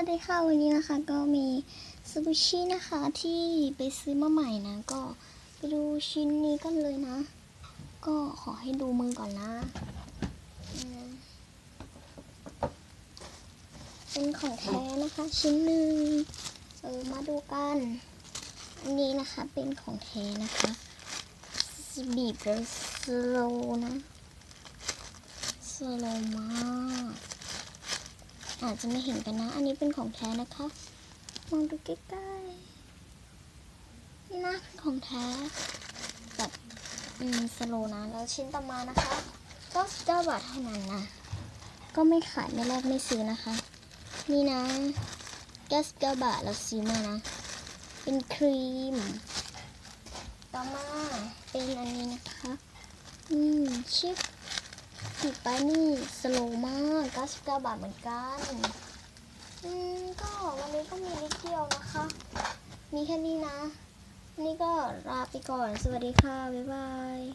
วัสดีค่ะวันนี้นะคะก็มีซูชินะคะที่ไปซื้อมาใหม่นะ ก็ไปดูชิ้นนี้กันเลยนะ ก็ขอให้ดูมือก่อนนะเป็นของแท้นะคะชิ้นหนึ่งเออมาดูกันอันนี้นะคะเป็นของแท้นะคะบีบเลยสโลนะสโลมาก อาจจะไม่เห็นกันนะ อันนี้เป็นของแท้นะคะ มองดูใกล้ๆ นี่นะเป็นของแท้แบบอืมสโลนะ แล้วชิ้นต่อมานะคะก็เก้าบาทเท่านั้นนะ ก็ไม่ขายไม่แลกไม่ซื้อนะคะ นี่นะแก้เก้าบาทเราซื้อมานะ เป็นครีม ต่อมาเป็นอันนี้นะคะ อืมชิป ผิดไปนี่ สโลมาก99บาทเหมือนกัน อืม ก็วันนี้ก็มีนิดเดียวนะคะ มีแค่นี้นะ นี่ก็ลาไปก่อน สวัสดีค่ะ บ๊ายบาย